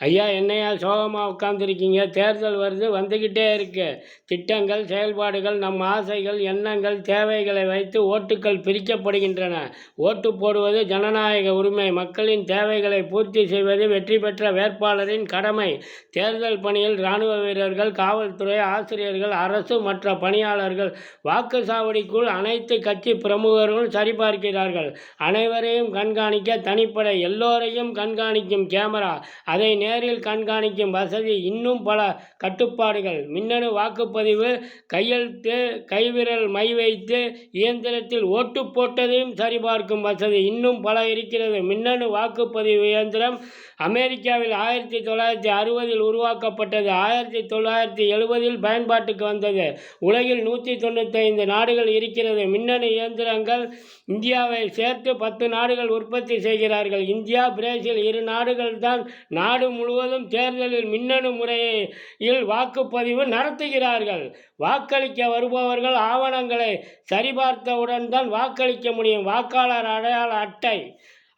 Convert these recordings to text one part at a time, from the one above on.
ஐயா என்னையா சோகமாக உட்காந்துருக்கீங்க தேர்தல் வருது வந்துக்கிட்டே இருக்கு. திட்டங்கள் செயல்பாடுகள் நம் ஆசைகள் எண்ணங்கள் தேவைகளை வைத்து ஓட்டுக்கள் பிரிக்கப்படுகின்றன. ஓட்டு போடுவது ஜனநாயக உரிமை. மக்களின் தேவைகளை பூர்த்தி செய்வது வெற்றி பெற்ற வேட்பாளரின் கடமை. தேர்தல் பணியில் இராணுவ வீரர்கள் காவல்துறை ஆசிரியர்கள் அரசு மற்ற பணியாளர்கள் வாக்குச்சாவடிக்குள் அனைத்து கட்சி பிரமுகர்களும் சரிபார்க்கிறார்கள். அனைவரையும் கண்காணிக்க தனிப்படை எல்லோரையும் கண்காணிக்கும் கேமரா. அதை நேரில் கண்காணிக்கும் வசதி இன்னும் பல கட்டுப்பாடுகள். மின்னணு வாக்குப்பதிவு கையெழுத்து கைவிரல் மை வைத்து இயந்திரத்தில் ஓட்டு போட்டதையும் சரிபார்க்கும் வசதி இன்னும் பல இருக்கிறது. மின்னணு வாக்குப்பதிவு இயந்திரம் அமெரிக்காவில் ஆயிரத்தி தொள்ளாயிரத்தி அறுபதில் உருவாக்கப்பட்டது ஆயிரத்தி தொள்ளாயிரத்தி எழுபதில் பயன்பாட்டுக்கு வந்தது. உலகில் நூற்றி தொண்ணூத்தைந்து நாடுகள் இருக்கிறது. மின்னணு இயந்திரங்கள் இந்தியாவை சேர்த்து பத்து நாடுகள் உற்பத்தி செய்கிறார்கள். இந்தியா பிரேசில் இரு நாடுகள் தான் நாடு முழுவதும் தேர்தலில் மின்னணு முறையில் வாக்குப்பதிவு நடத்துகிறார்கள். வாக்களிக்க வருபவர்கள் ஆவணங்களை சரிபார்த்தவுடன் தான் வாக்களிக்க முடியும். வாக்காளர் அடையாள அட்டை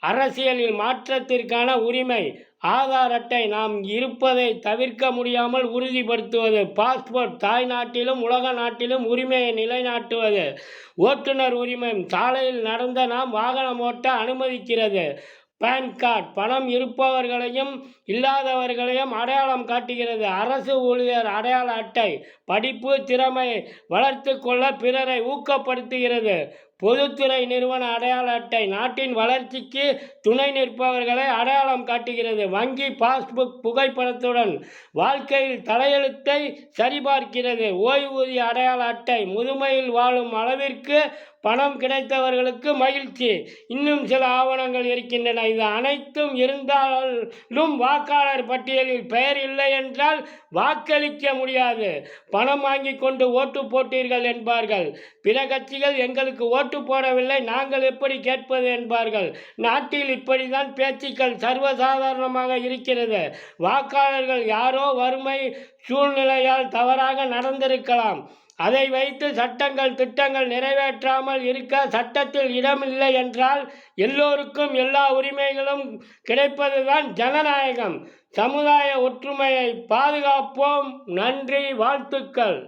அரசியலில் மாற்றத்திற்கான உரிமை ஆதார் அட்டை நாம் இருப்பதை தவிர்க்க முடியாமல் உறுதிப்படுத்துவது பாஸ்போர்ட் தாய் நாட்டிலும் உலக நாட்டிலும் உரிமையை நிலைநாட்டுவது ஓட்டுநர் உரிமை சாலையில் நடந்த நாம் வாகனம் ஓட்ட அனுமதிக்கிறது பேன் கார்டு பணம் இருப்பவர்களையும் இல்லாதவர்களையும் அடையாளம் காட்டுகிறது அரசு ஊழியர் அடையாள அட்டை படிப்பு திறமை வளர்த்து கொள்ள பிறரை ஊக்கப்படுத்துகிறது பொதுத்துறை நிறுவன அடையாள அட்டை. நாட்டின் வளர்ச்சிக்கு துணை நிற்பவர்களை அடையாளம் காட்டுகிறது. வங்கி பாஸ்புக் புகைப்படத்துடன் வாழ்க்கையில் தலையெழுத்தை சரிபார்க்கிறது. ஓய்வூதிய அடையாள அட்டை. முதுமையில் வாழும் அளவிற்கு பணம் கிடைத்தவர்களுக்கு மகிழ்ச்சி. இன்னும் சில ஆவணங்கள் இருக்கின்றன. இது அனைத்தும் இருந்தாலும் வாக்காளர் பட்டியலில் பெயர் இல்லை என்றால் வாக்களிக்க முடியாது. பணம் வாங்கி கொண்டு ஓட்டு போட்டீர்கள் என்பார்கள். பிற கட்சிகள் எங்களுக்கு ஓட்டு ஓட்டு போடவில்லை. நாங்கள் எப்படி கேட்பது என்பார்கள். நாட்டில் இப்படிதான் பேச்சுக்கள் சர்வசாதாரணமாக இருக்கிறது. வாக்காளர்கள் யாரோ வறுமை சூழ்நிலையால் தவறாக நடந்திருக்கலாம். அதை வைத்து சட்டங்கள் திட்டங்கள் நிறைவேற்றாமல் இருக்க சட்டத்தில் இடமில்லை என்றால் எல்லோருக்கும் எல்லா உரிமைகளும் கிடைப்பதுதான் ஜனநாயகம். சமுதாய ஒற்றுமையை பாதுகாப்போம். நன்றி வாழ்த்துக்கள்.